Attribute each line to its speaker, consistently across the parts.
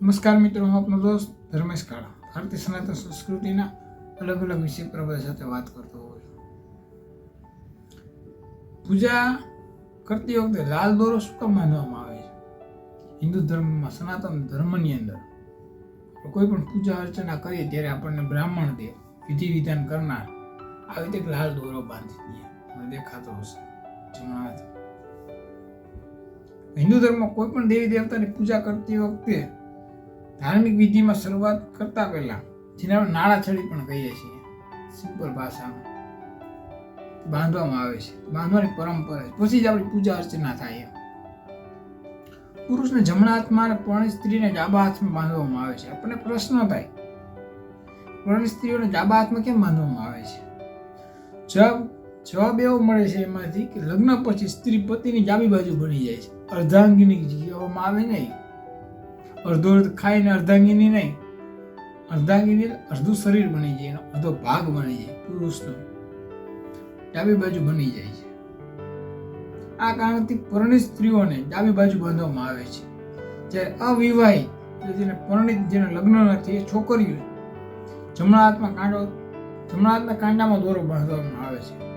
Speaker 1: નમસ્કાર મિત્રો, હું આપનો દોસ્ત ધર્મેશ કાળા, ભારતીય સનાતન સંસ્કૃતિના અલગ અલગ વિષય પ્રભાવ સાથે વાત કરતો હોઉં છું. પૂજા કરતી વખતે લાલ દોરો શું કામ માનવામાં આવે છે? હિન્દુ ધર્મમાં સનાતન ધર્મની અંદર કોઈ પણ પૂજા અર્ચના કરીએ ત્યારે આપણને બ્રાહ્મણ દે વિધિ વિધાન કરનાર, આવી રીતે લાલ દોરો બાંધી દે દેખાતો હશે જમણા. હિન્દુ ધર્મમાં કોઈ પણ દેવી દેવતાની પૂજા કરતી વખતે ધાર્મિક વિધિમાં શરૂઆત કરતા પહેલા જેને આપણે નાળાછડી પણ કહીએ છીએ, સિમ્પલ ભાષામાં, બાંધવામાં આવે છે. બાંધવાની પરંપરા છે. પછી જ આપણી પૂજા અર્ચના થાય એમ. પુરુષને જમણા હાથમાં અને પરણી સ્ત્રીને ડાબા હાથમાં બાંધવામાં આવે છે. આપણને પ્રશ્ન થાય પરણી સ્ત્રીઓને ડાબા હાથમાં કેમ બાંધવામાં આવે છે? જવાબ જવાબ એવો મળે છે એમાંથી કે લગ્ન પછી સ્ત્રી પતિની ડાબી બાજુ બની જાય છે. અર્ધાંગીની કહેવામાં આવે નહીં. અડધો ખાઈને અર્ધાંગીની નહીં. અર્ધાંગીની અડધું શરીર બની જાય, એનો અડધો ભાગ બની જાય, પુરુષનો. ડાબી બાજુ બની જાય છે. આ કારણથી પરણિત સ્ત્રીઓને ડાબી બાજુ બાંધવામાં આવે છે. જ્યારે અવિવાહિત જેને પરણિત, જેને લગ્ન નથી, એ છોકરીઓ જમણા હાથમાં કાંડો, જમણા હાથના કાંડામાં દોરો બાંધવામાં આવે છે.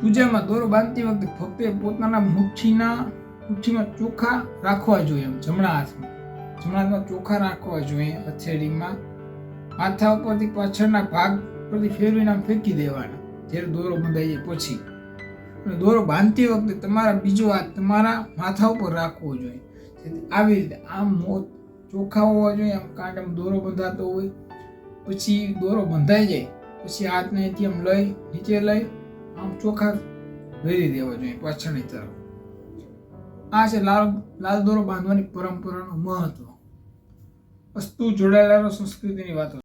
Speaker 1: પૂજામાં દોરો બાંધતી વખતે ફક્ત પોતાના મુઠ્ઠીના મુઠ્ઠીમાં ચોખા રાખવા જોઈએ એમ, જમણા હાથમાં. જમણા હાથમાં ચોખા રાખવા જોઈએ હથેળીમાં. માથા ઉપરથી પાછળના ભાગ પરથી ફેરવીને ફેંકી દેવાના. જ્યારે દોરો બંધાઈ જાય પછી. અને દોરો બાંધતી વખતે તમારા બીજો હાથ તમારા માથા ઉપર રાખવો જોઈએ. આવી રીતે આમ મોત ચોખા હોવા જોઈએ, આમ કાંટામાં દોરો બંધાતો હોય. પછી દોરો બંધાઈ જાય, પછી હાથને અહીંથી આમ લઈ, નીચે લઈ, આમ ચોખા ભેરી દેવા જોઈએ પાછળની તરફ. આ છે લાલ લાલ દોરો બાંધવાની પરંપરાનું મહત્વ. વસ્તુ જોડાયેલા સંસ્કૃતિની વાતો.